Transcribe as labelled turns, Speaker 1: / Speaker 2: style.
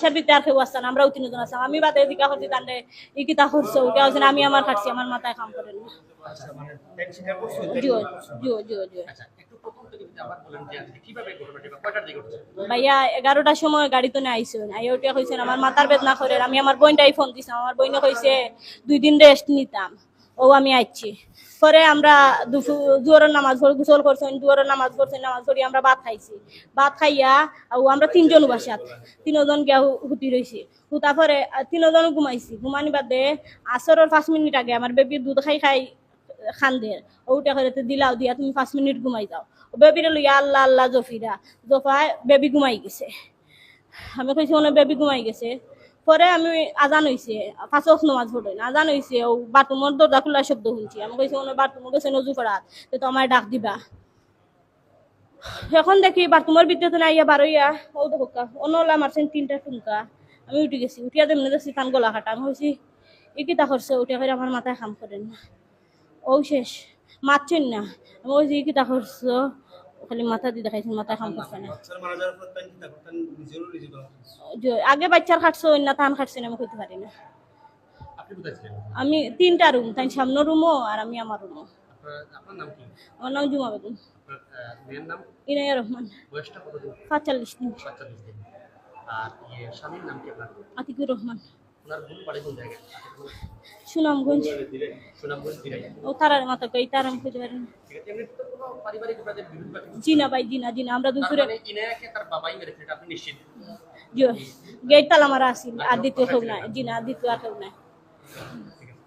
Speaker 1: বাসার ভিতরে আর কেউ আসছে আমরাও তিনজন আসলাম আমি বাদে এদিকে হচ্ছে তান্ডে ই কিতা করছ? ওকে হচ্ছে আমি আমার মাথায় কাম করে না। ভাইয়া এগারোটার সময় গাড়ি তো আইসো আই ওটা কইছে আমার মাথার বেদনা করে আমি আমার বোনটাই ফোন দিছিলাম আমার বোনে কইছে দুই দিন রেস্ট নিতাম। ও আমি আইছি। পরে আমরা দুয়ারের নামাজ পড়ে, গোসল করছেন দুয়ারের নামাজ পড়ছেন নামাজ পড়ি আমরা ভাত খাইছি। ভাত খাইয়া, ও আমরা তিনজন বাসাত তিনজন গিয়া হুতি রইছি। হুতা পরে তিনজন ঘুমাইছি। ঘুমানি বাদে আসরের পাঁচ মিনিট আগে আমার বেবি দুধ খাই খাই খান্দে ওটা করে দিলাও, দিয়া তুমি পাঁচ মিনিট ঘুমাই যাও। বেবিরে লইয়া আল্লাহ আল্লাহ জফিরা। জফায় বেবি ঘুমাই গেছে। আমি কইছি মানে বেবি ঘুমাই গেছে। পরে আমি আজান হইছে পাঁচক নমাজ পড়ে না। আজান হইছে, ও বাথরুমের দরজা খোলার শব্দ শুনছি। আমি কইছি মানে বাথরুমে গেছে নজু করাত তো তোমার ডাক দিবা। এখন দেখি বাথরুমের ভিতরে তো নাইয়া বারইয়া ও দেখো অনলা মারছেন তিনটা টুমকা আমি উঠে গেছি। উঠিয়া দেমনে দেখছি কান গলা কাটা। আমি কইছি ই কিতা করছে উঠিয়া করে আমার মাথায় কাম করে না। ও শেষ। মারছেন না। আমি কইছি ই কিতা করছ খালি মাথা দিয়ে দেখাইছেন মাথায় কাম করছে না। আগে বাচ্চার খাটছো অন্য তান খাটছে না আমি কইতে পারি না। আমি তিনটা রুম তাই সামনের রুমও আর আমি আমার রুমও আমার নাম জুমা বেগম। ইনায়া রহমান। পাঁচচল্লিশ দিন।
Speaker 2: ইয়ে
Speaker 1: আতিকুর রহমান।
Speaker 2: ওনার ভুল বাড়ি কোন জায়গায়?
Speaker 1: সুনামগঞ্জ।
Speaker 2: সুনামগঞ্জ
Speaker 1: ও তারার মাথা কই তারাম খুঁজে না ভাই জিনা জিনা আমরা দুপুরে
Speaker 2: মানে তার বাবাই মেরেছে এটা আপনি নিশ্চিত?
Speaker 1: জিও গেট তালা মারা আসি আর দ্বিতীয় কেউ না জিনা আর দ্বিতীয় আর কেউ নাই।
Speaker 2: ঠিক আছে।